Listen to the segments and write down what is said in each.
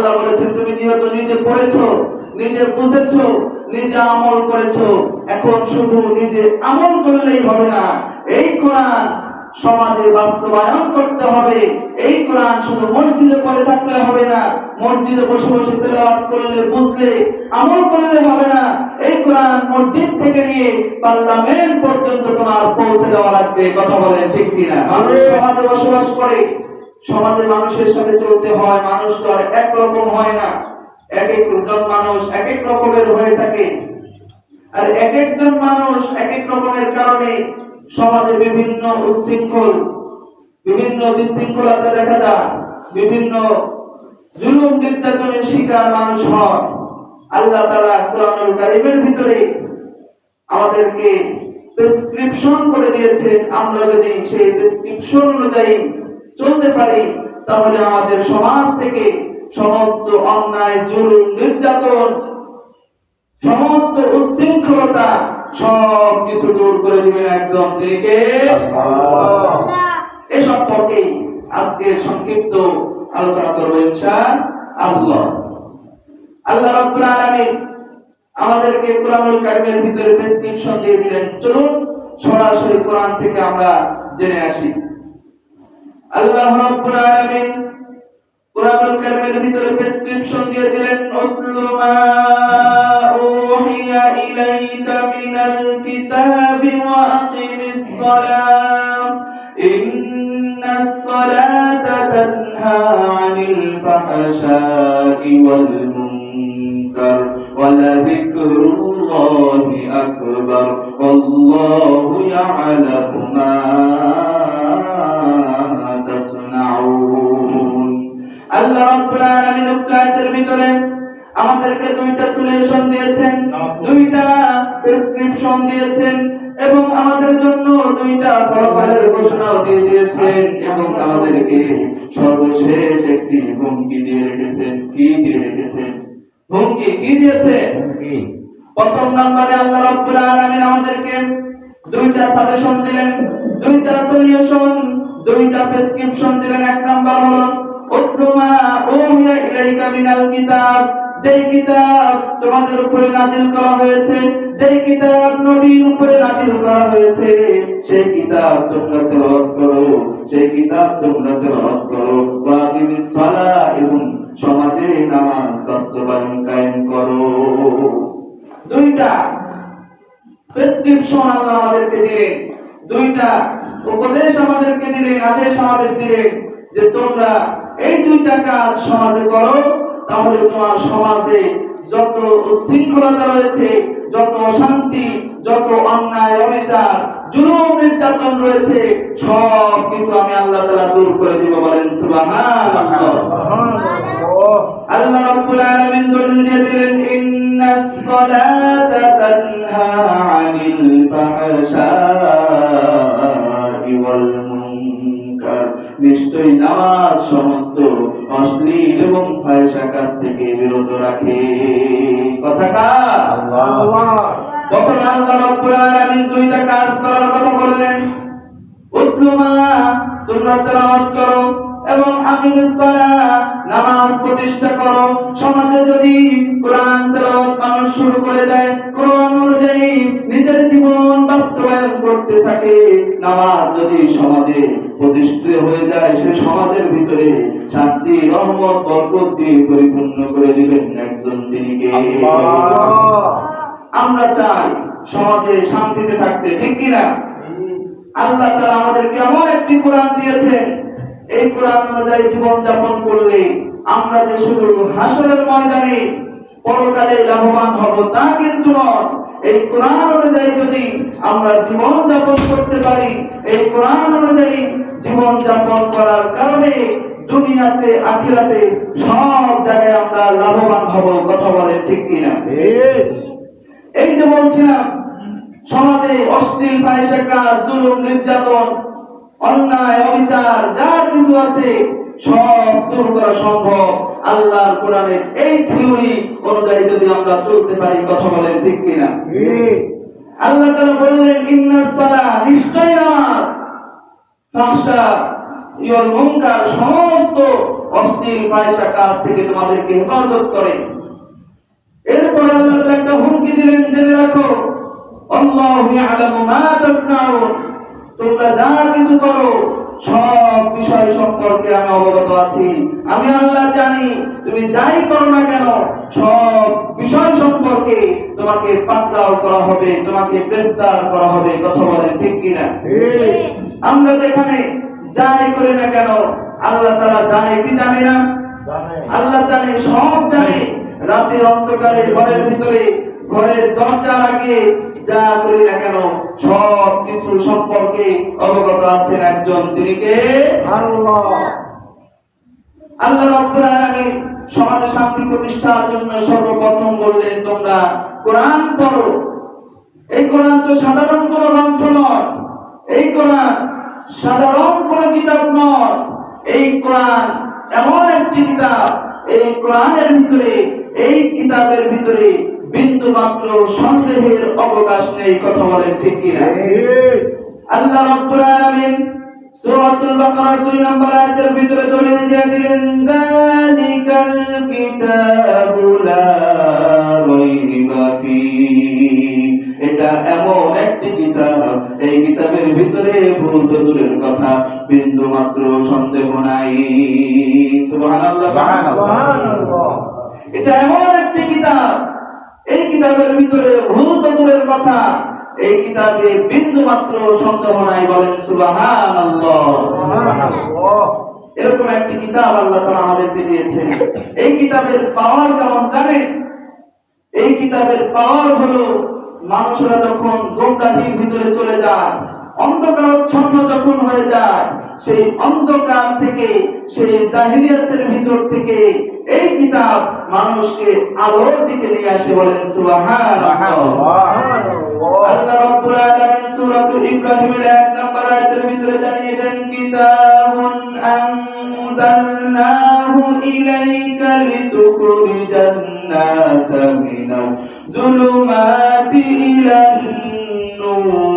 আল্লাহ বলেছেন, তুমি যেহেতু নিজে পড়েছো, নিজে বুঝেছ, নিজে আমল করেছ। এখন শুধু নিজে আমল করলেই হবে না। এই কোরআন সমাজে বাস্তবায়ন করতে হবে। এই কোরআন শুধু মসজিদে পড়ে থাকলে হবে না। মসজিদে বসে বসে তেলাওয়াত করলে বুঝলে, আমল করলে হবে না। এই কোরআন মসজিদ থেকে নিয়ে পার্লামেন্ট পর্যন্ত তোমার পৌঁছে দেওয়া লাগবে। কথা বলেন ঠিক কিনা? মানুষ সমাজে বসবাস করে। সমাজে মানুষের সাথে চলতে হয়, মানুষ তো আর একরকম হয় না। এক একজন মানুষ এক এক রকমের হয়ে থাকে। আর এক একজন মানুষ এক এক রকমের কারণে সমাজে বিভিন্ন উচ্ছৃঙ্খল, বিভিন্ন বিশৃঙ্খলতা দেখা যায়, বিভিন্ন জুলুম নির্যাতনের শিকার মানুষ হয়। আল্লাহ তালা কোরআনুল কারিমের ভিতরে আমাদেরকে প্রেসক্রিপশন করে দিয়েছে আমরা যদি সেই প্রেসক্রিপশন অনুযায়ী চলতে পারি তাহলে আমাদের সমাজ থেকে সমস্ত অন্যায় জুলুম নির্যাতন সমস্ত উচ্ছৃঙ্খলতা সব কিছু দূর করে দিবেন একজন তিনি কে এ সম্পর্কে আজকে সংক্ষিপ্ত আলোচনা করব ইনশাআল্লাহ আল্লাহ। রাব্বুল আলামিন আমাদেরকে কোরআনুল কারিমের ভিতরে প্রেসক্রিপশন দিয়ে দিলেন। চলুন সরাসরি কোরআন থেকে আমরা জেনে আসি। আল্লাহ রাব্বুল আলামিন কোরআনুল কারীমের ভিতরে প্রেসক্রিপশন দিয়ে দিলেন উতলু মা উহিয়া ইলাইকা মিনাল কিতাবি ওয়া আকিমিস সালাত ইন্নাস সালাতা তানহা আনিল ফাহশাই ওয়াল মুনকার ওয়া লাযিকরুল্লাহি আকবার আল্লাহ আমাদেরকে দুইটা সলিউশন দিয়েছেন দুইটা প্রেসক্রিপশন দিয়েছেন এবং আমাদের জন্য দুইটা ফলাফলের ঘোষণাও দিয়ে দিয়েছেন এবং আমাদেরকে সর্বশেষ একটি হুমকি দিয়ে রেখেছেন কি দিয়ে রেখেছেন? হুমকি কি দিয়েছে? প্রথম নম্বরে আল্লাহ রাব্বুল আলামিন আমাদেরকে দুইটা সাজেশন দিলেন দুইটা সলিউশন দুইটা প্রেসক্রিপশন দিলেন। এক নাম্বার হলো উতলুমা উহিয়া ইলাইকা মিনাল কিতাব। যেই কিতাব তোমাদের উপরে নাজিল করা হয়েছে, যেই কিতাব নবীর উপরে নাজিল করা হয়েছে, সেই কিতাব তোমরা তেলাওয়াত করো, সেই কিতাব তোমরা তেলাওয়াত করো। ওয়া আকিমিস সালাহ এবং সমাজে নামাজ বাস্তবায়ন কায়েম করো। দুইটা প্রেসক্রিপশন আল্লাহ আমাদেরকে দিলেন। দুইটা উপদেশ আমাদেরকে দিলেন, আদেশ আমাদের দিলেন যে তোমরা এই দুইটা কাজ সমাজে করো। তাহলে তোমার সমাজে যত উচ্ছৃঙ্খলতা রয়েছে, যত অশান্তি, যত অন্যায়, অবিচার, জুলুম, নির্যাতন রয়েছে সব কিছু আমি আল্লাহ দূর করে দিব বলেন আল্লাহ আলামিন দিলেন ইন্নাস সালাতা তানহা আনিল ওয়াল মুনকার। নিশ্চয়ই নামাজ সমস্ত অশ্লীল থেকে বিরত রাখে। কথা তখন আল্লাহ। রাব্বুল আলামিন দুইটা কাজ করার কথা বললেন উতলুমা তোমরা তেলাওয়াত করো এবং নামাজ প্রতিষ্ঠা করো। সমাজে যদি কোরআন তেলাওয়াত মানুষ শুরু করে দেয় কোরআন অনুযায়ী নিজের জীবন বাস্তবায়ন করতে থাকে। নামাজ যদি সমাজে প্রতিষ্ঠিত হয়ে যায় সে সমাজের ভিতরে শান্তি রহমত বরকত দিয়ে পরিপূর্ণ করে দিবেন একজন তিনি কে আমরা চাই সমাজে শান্তিতে থাকতে ঠিক কিনা আল্লাহ তাআলা আমাদেরকে এমন একটি কোরআন দিয়েছেন। এই কোরআন অনুযায়ী জীবন যাপন করলে আমরা যে শুধু হাসরের ময়দানে পরকালে লাভবান হব তা কিন্তু নয় এই কোরআন অনুযায়ী যদি আমরা জীবন যাপন করতে পারি এই কোরআন অনুযায়ী জীবন যাপন করার কারণে দুনিয়াতে আখিরাতে সব জায়গায় আমরা লাভবান হব কথা বলে ঠিক কিনা? এই যে বলছিলাম সমাজে অশ্লীল ফাহিশা কাজ জুলুম নির্যাতন অন্যায় অবিচার যা কিছু আছে সব দূর করা সম্ভব। আল্লাহর কোরআনের এই থিওরি অনুযায়ী যদি আমরা চলতে পারি, কথা বলেন ঠিক কিনা? আল্লাহ তাআলা বললেন ইন্নাস সালাহ নিশ্চয় নামাজ। ফাহশা ইয়ল মুনকার, সমস্ত অশ্লীল পয়সা কাজ থেকে তোমাদেরকে হেফাজত করে। এরপর আল্লাহ একটা হুমকি দিলেন, জেনে রাখো, আল্লাহু ইয়ালামু মা তাসনাউন। তোমরা যা কিছু করো সব বিষয় সম্পর্কে আমি অবগত আছি। আমি আল্লাহ জানি তুমি যাই করো না কেন সব বিষয় সম্পর্কে তোমাকে পাকড়াও করা হবে তোমাকে গ্রেফতার করা হবে। কথা বলেন ঠিক কিনা? আমরা যেখানে যাই করি না কেন আল্লাহ তারা জানে কি জানে না? আল্লাহ জানে সব জানে। রাতের অন্ধকারে ঘরের ভিতরে ঘরের দরজা লাগিয়ে যা করি না কেন সব কিছু সম্পর্কে অবগত আছেন একজন তিনি কে? আল্লাহ। রাব্বুল আলামিন সমাজে শান্তি প্রতিষ্ঠার জন্য সর্বপ্রথম বললেন তোমরা কোরআন পড়ো। এই কোরআন তো সাধারণ কোন গ্রন্থ নয়। এই কোরআন সাধারণ কোন কিতাব নয়। এই কোরআন এমন একটি কিতাব। এই কোরআনের ভিতরে এই কিতাবের ভিতরে বিন্দু মাত্র সন্দেহের অবকাশ নেই কথা বলেন ঠিক কিনা? আল্লাহ রাব্বুল আলামিন সূরাতুল বাকারা 2 নম্বর আয়াতের ভিতরে দলিল দিয়ে দিলেন যালিকাল কিতাবু লা রাইবা এটা এমন একটি কিতাব এই কিতাবের ভিতরে ভুল দূরের কথা বিন্দু মাত্র সন্দেহ নাই। সুবহানাল্লাহ। এটা এমন একটি কিতাব এই কিতাবের ভিতরে ভুল দূরের কথা এই কিতাবে বিন্দু মাত্র সন্দেহ নাই বলেন সুবহানাল্লাহ। এরকম একটি কিতাব আল্লাহ তাআলা আমাদেরকে দিয়েছেন। এই কিতাবের পাওয়ার কেমন জানেন? এই কিতাবের পাওয়ার হলো মানুষেরা যখন গোমরাহির ভিতরে চলে যায় অন্ধকারচ্ছন্ন যখন হয়ে যায় সেই অন্ধকার থেকে সেই জাহিলিয়াতের ভিতর থেকে এই কিতাব মানুষকে আলোর দিকে নিয়ে আসে বলেন আল্লাহ রাব্বুল আলামিন সূরাতুল ইব্রাহিমের 1 নম্বর আয়াতের ভিতরে জানিয়ে দেন কিতাবুন আনজালনাহু ইলাইকা লিতুখরিজান নাসা মিনাজ যুলুমাতি ইলান নূর।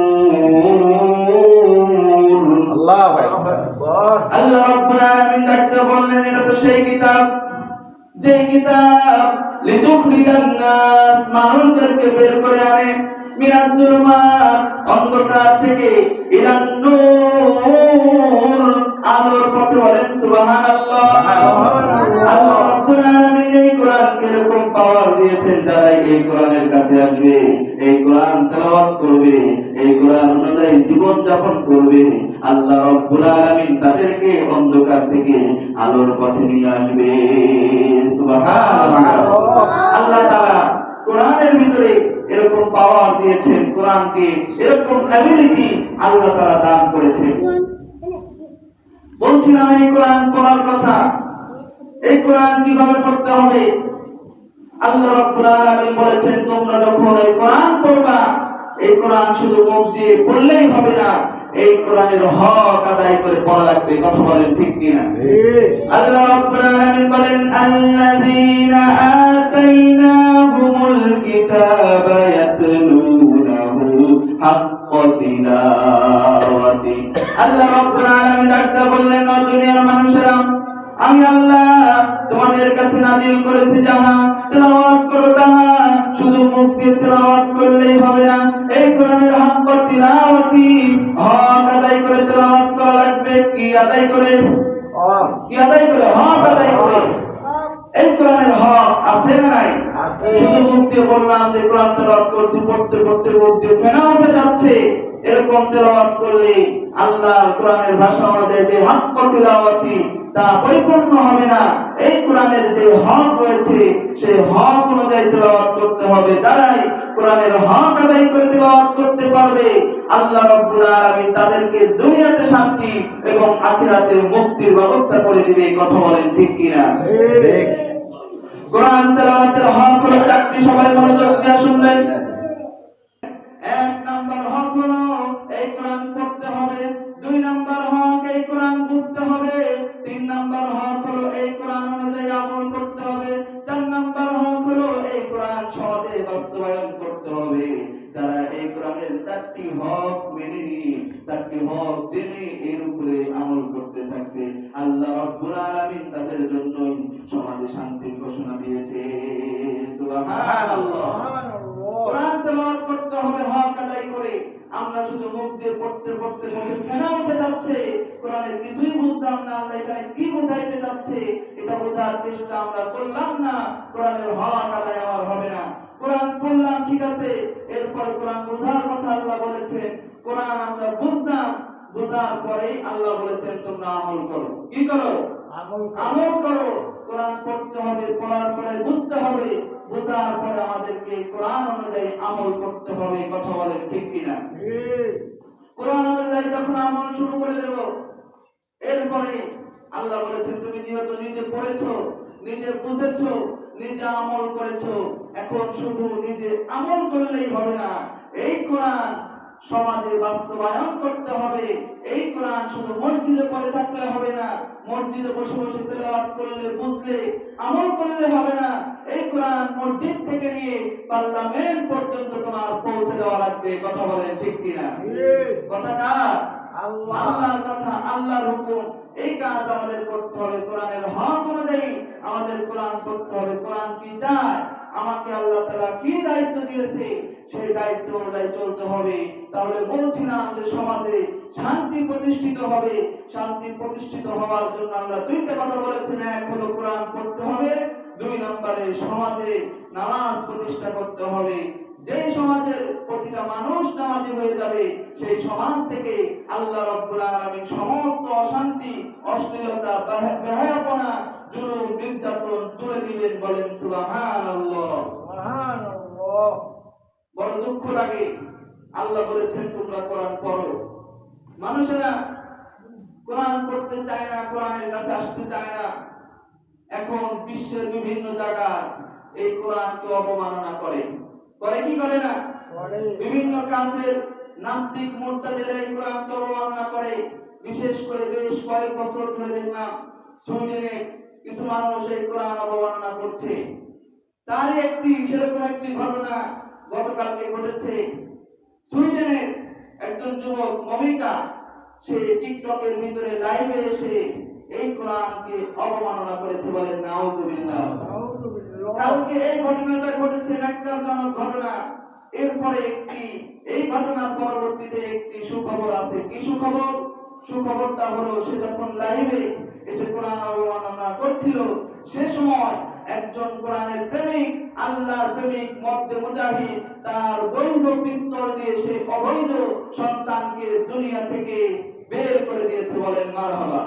আল্লাহ রাব্বুল আলামিন ডাকতে বললেন এটা তো সেই কিতাব। যে কিতাব লিতুখরিজান নাস মানুষদেরকে বের করে আনে। মিনাজ যুলুমাত অন্ধকার থেকে ইলান নূর আলোর পথে বলেন সুবহানাল্লাহ। আল্লাহ রাব্বুল আলামিন এই কোরআনকে এরকম পাওয়ার দিয়েছেন যারা এই কোরআনের কাছে আসবে এই কোরআন তেলাওয়াত করবে এই কোরআন অনুযায়ী জীবন যাপন করবে। আল্লাহ রাব্বুল আলামিন তাদেরকে অন্ধকার থেকে আলোর পথে নিয়ে আসবে। সুবহানাল্লাহ। আল্লাহ তাআলা কোরআনের ভিতরে এরকম পাওয়ার দিয়েছেন কোরআনকে এরকম অ্যাবিলিটি আল্লাহ তাআলা দান করেছেন। বলছিলাম এই কোরআন পড়ার কথা এই কোরআন কীভাবে পড়তে হবে? আল্লাহ রাব্বুল আলামিন বলেছেন তোমরা যখন এই কোরআন পড়বা এই কোরআন শুধু মুখ দিয়ে পড়লেই হবে না এই কোরআনের হক আদায় করে পড়া লাগবে। কথা বলেন ঠিক কিনা? আল্লাহ রাব্বুল আলামিন বলেন আল্লাযীনা আতাইনাহুমুল কিতাবা ইয়াতলুনাহু হাক্কা তিলাওয়াতি। আল্লাহ রাব্বুল আলামিন ডাকতে বললেন ও দুনিয়ার মানুষেরা আমি আল্লাহ তোমাদের কাছে নাজিল করেছি যাহা তেলাওয়াত করো তাহা শুধু মুখ দিয়ে তেলাওয়াত করলেই হবে না। এই কোরআনের হক তিলাওয়াতি হক আদায় করে তেলাওয়াত করা লাগবে। কি আদায় করে? কি আদায় করে? হক আদায় করে। এই কোরআনের হক আছে না নাই? আছে। শুধু মুখ দিয়ে বললাম যে কোরআন তেলাওয়াত করছি পড়তে পড়তে মুখ দিয়ে ফেনা উঠে যাচ্ছে। এরকম তেলাওয়াত করলে আল্লাহর কোরআনের ভাষা অনুযায়ী যে হক তিলাওয়াতি তা পরিপূর্ণ হবে না। এই কোরআনের যে হক রয়েছে সেই হক অনুযায়ী তেলাওয়াত করতে হবে। যারাই কোরআনের হক আদায় করে তেলাওয়াত করতে পারবে আল্লাহ রাব্বুল আলামিন তাদেরকে দুনিয়াতে শান্তি এবং আখিরাতে মুক্তির ব্যবস্থা করে দিবে। এই কথা বলেন ঠিক কিনা? কোরআন তেলাওয়াতের হক হলো চারটি। সবাই মনোযোগ দিয়ে শুনবেন। কোরআন সমাজে বাস্তবায়ন করতে হবে। যারা এই কোরআনের চারটি হক মেনে নিয়ে, চারটি হক জেনে এর উপরে আমল করতে থাকবে, আল্লাহ রব্বুল আলামিন তাদের জন্য সমাজে শান্তির ঘোষণা দিয়েছে। সুবহানাল্লাহ। কোরআন তেলাওয়াত করতে হবে হক আদায় করে। আমরা শুধু মুখ দিয়ে পড়তে পড়তে মুখে ফেনা উঠে যাচ্ছে। কোরআনের কিছুই বুঝলাম না আল্লাহ এখানে কি বোঝাইতে যাচ্ছে এটা বোঝার চেষ্টা আমরা করলাম না। কোরআনের হক আদায় আমার হবে না। কোরআন পড়লাম ঠিক আছে। এরপর কোরআন বোঝার কথা আল্লাহ বলেছেন। কোরআন আমরা বুঝলাম বোঝার পরেই আল্লাহ বলেছেন তোমরা আমল করো। কি করো। আমল করো। কোরআন পড়তে হবে পড়ার পরে বুঝতে হবে। বোঝার পরে আমাদেরকে কোরআন অনুযায়ী আমল করতে হবে কথা বলেন ঠিক কিনা? কোরআন অনুযায়ী যখন আমল শুরু করে দেব এরপরে আল্লাহ বলেছেন তুমি যেহেতু নিজে পড়েছো নিজে বুঝেছ নিজে আমল করেছ। এখন শুধু নিজে আমল করলেই হবে না। এই কোরআন সমাজে বাস্তবায়ন করতে হবে। এই কোরআন শুধু মসজিদে পড়ে থাকলে হবে না মসজিদে বসে বসে তেলাওয়াত করলে বুঝলে আমল করলে হবে না। এই কোরআন মসজিদ থেকে নিয়ে পার্লামেন্ট পর্যন্ত তোমার পৌঁছে দেওয়া লাগবে। কথা বলেন ঠিক কিনা? কথাটা আল্লাহর কথা আল্লাহর হুকুম। এই কাজ আমাদের করতে হবে কোরআনের হক অনুযায়ী। আমাদের কোরআন করতে হবে। কোরআন কি চায়? আমাকে আল্লাহ তাআলা কি দায়িত্ব দিয়েছে? সেই দায়িত্ব অনুযায়ী চলতে হবে। তাহলে বলছিলাম যে সমাজে শান্তি প্রতিষ্ঠিত হবে। শান্তি প্রতিষ্ঠিত হওয়ার জন্য আমরা দুইটা কথা বলেছেন এক হলো কোরআন পড়তে হবে। দুই নম্বরে সমাজে নামাজ প্রতিষ্ঠা করতে হবে। যে সমাজের প্রতিটা মানুষ নামাজি হয়ে যাবে, সেই সমাজ থেকে আল্লাহ রব্বুল আলামিন সমস্ত অশান্তি, অশ্লীলতা বেহা- বেহায়াপনা জুলুম, নির্যাতন তুলে দিলেন বলেন সুবহানাল্লাহ। দুঃখ লাগে আল্লাহ বলেছেন তোমরা কোরআন পড়ো। মানুষেরা কোরআন পড়তে চায় না কোরআনের কাছে আসতে চায় না। এখন বিশ্বের বিভিন্ন জায়গায় এই কোরআনকে অবমাননা করে। করে কি করে না? বিভিন্ন কান্তের নাস্তিক মোর্তাদের এই কোরআনকে অবমাননা করে। বিশেষ করে বেশ কয়েক বছর ধরে দেখলাম সুইডেনে কিছু মানুষ এই কোরআন অবমাননা করছে। তারই একটি সেরকম একটি ঘটনা গতকালকে ঘটেছে সুইডেনের একজন যুবক মমিকা সে টিকটকের ভিতরে লাইভে এসে এই কোরআনকে অবমাননা করেছে বলেন নাউজুবিল্লাহ। কালকে এই ঘটনাটা ঘটেছে ন্যাক্কারজনক ঘটনা। এরপরে একটি এই ঘটনার পরবর্তীতে একটি সুখবর আছে। কি সুখবর? সুখবরটা হলো সে যখন লাইভে এসে কোরআন অবমাননা করছিল সে সময় একজন কোরআনের প্রেমিক আল্লাহর প্রেমিক মধ্যে মুজাহিদ তার বৈধ পিস্তল দিয়ে সে অবৈধ সন্তানকে দুনিয়া থেকে বের করে দিয়েছে বলেন মারহাবা।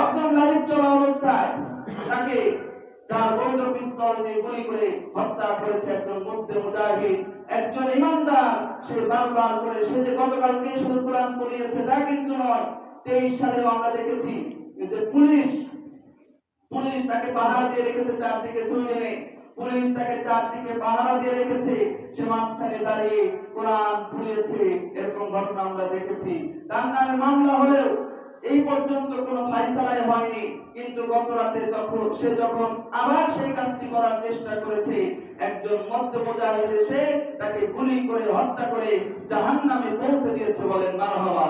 একদম লাইভ চলা অবস্থায় তাকে তার বৈধ পিস্তল দিয়ে গুলি করে হত্যা করেছে একজন মধ্যে মুজাহিদ। একজন ইমানদার সে বারবার করে সে যে গতকালকে শুধু কোরআন পড়িয়েছে তা কিন্তু নয় তেইশ সালেও আমরা দেখেছি যে পুলিশ পুলিশ তাকে পাহারা দিয়ে রেখেছে চারদিকে সুইডেনে পুলিশ তাকে চারদিকে পাহারা দিয়ে রেখেছে, সে মাঝখানে দাঁড়িয়ে কোরআন ভুলেছে এরকম ঘটনা আমরা দেখেছি। তার নামে মামলা হলেও এই পর্যন্ত কোনো ফাইসালাই হয়নি। কিন্তু গত রাতে যখন সে যখন আবার সেই কাজটি করার চেষ্টা করেছে একজন মধ্য এসে তাকে গুলি করে হত্যা করে জাহান্নামে পৌঁছে দিয়েছে বলেন মারহাবা।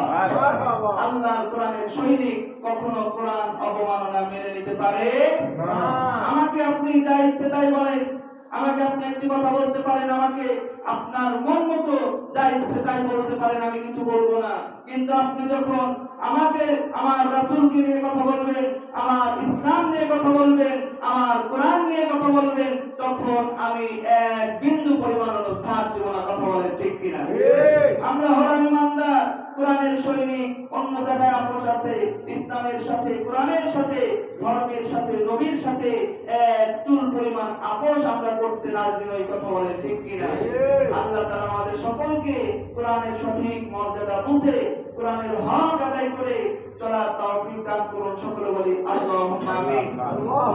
আল্লাহর কোরআনের সৈনিক কখনো কোরআন অবমাননা মেনে নিতে পারে? আমাকে আপনি যা ইচ্ছে তাই বলেন। আমাকে আপনি একটি কথা বলতে পারেন আমাকে? আপনার মন মতো যা ইচ্ছে তাই বলতে পারেন আমি কিছু বলব না। কিন্তু আপনি যখন আমাকে আমার রাসূলকে নিয়ে কথা বলবেন আমার ইসলাম নিয়ে কথা বলবেন আমার কোরআন নিয়ে কথা বলবেন তখন আমি এক বিন্দু পরিমাণ স্থান দেব না কথা বলেন ঠিক কিনা? আমরা হলাম ইমানদার কোরআনের সৈনিক অন্য জায়গায় আপোষ আছে ইসলামের সাথে কোরআনের সাথে ধর্মের সাথে নবীর সাথে এক চুল পরিমাণ আপোষ আমরা করতে রাজি নই কথা বলে ঠিক কিনা? আল্লাহ তাআলা আমাদের সকলকে কোরআনের সঠিক মর্যাদা বুঝে কোরআনের হক আদায় করে চলার তৌফিক দান করুন সকলে বলি আল্লাহুম্মা আমিন।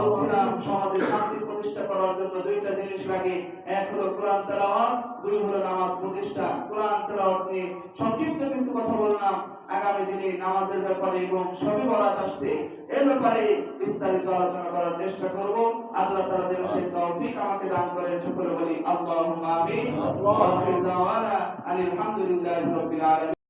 বলছিলাম সমাজে শান্তি প্রতিষ্ঠা করার জন্য দুইটা জিনিস লাগে। এক হলো কোরআন তেলাওয়াত দুই হলো নামাজ প্রতিষ্ঠা। কোরআন তেলাওয়াত নিয়ে সংক্ষিপ্ত কিছু কথা বললাম। আগামী দিনে নামাজের ব্যাপারে এবং সবই বরাত আসছে এ ব্যাপারে বিস্তারিত আলোচনা করার চেষ্টা করব। আল্লাহ তাআলা যেন সেই তৌফিক আমাকে দান করেন সকলে বলি আল্লাহুম্মা আমিন ওয়া আখির দাওয়ানা আলহামদুলিল্লাহি রাব্বিল আলামিন।